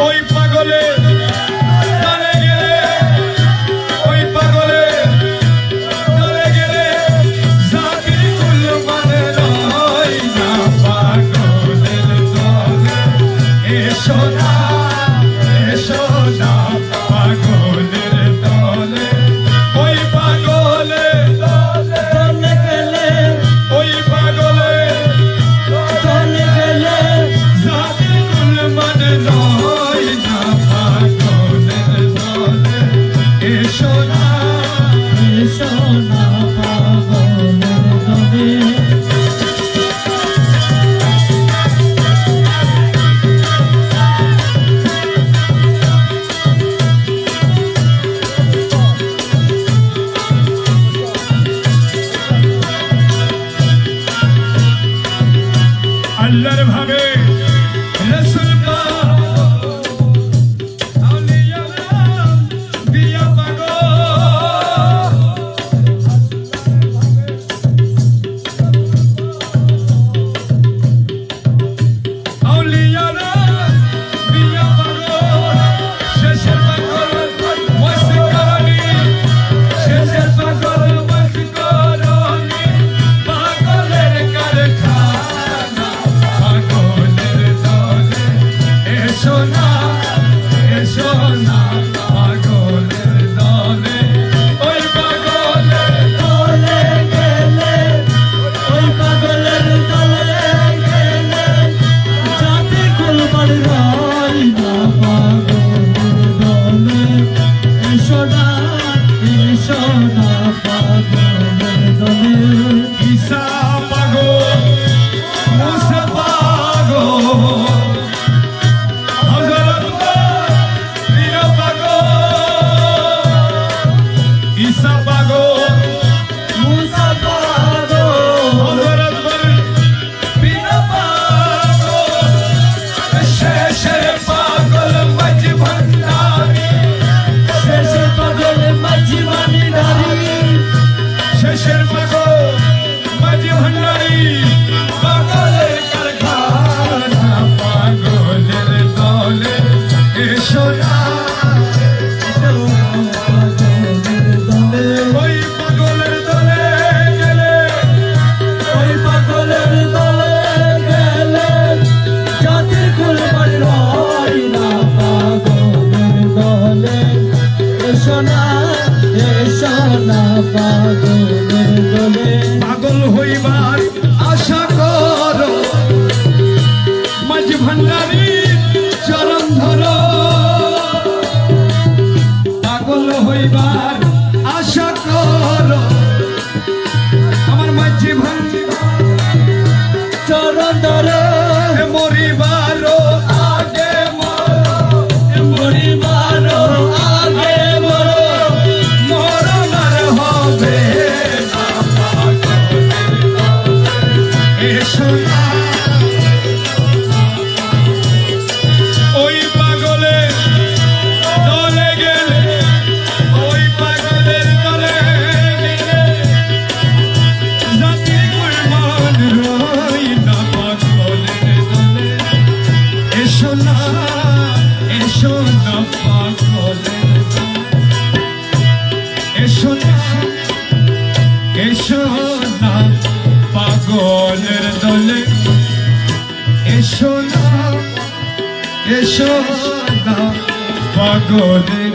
ওই পাগলে let him have it. সোনা সোনা পাগল দলে পাগল হইবার আশা করো। এসো না পাগলের দলে। এসো না এসো না পাগলের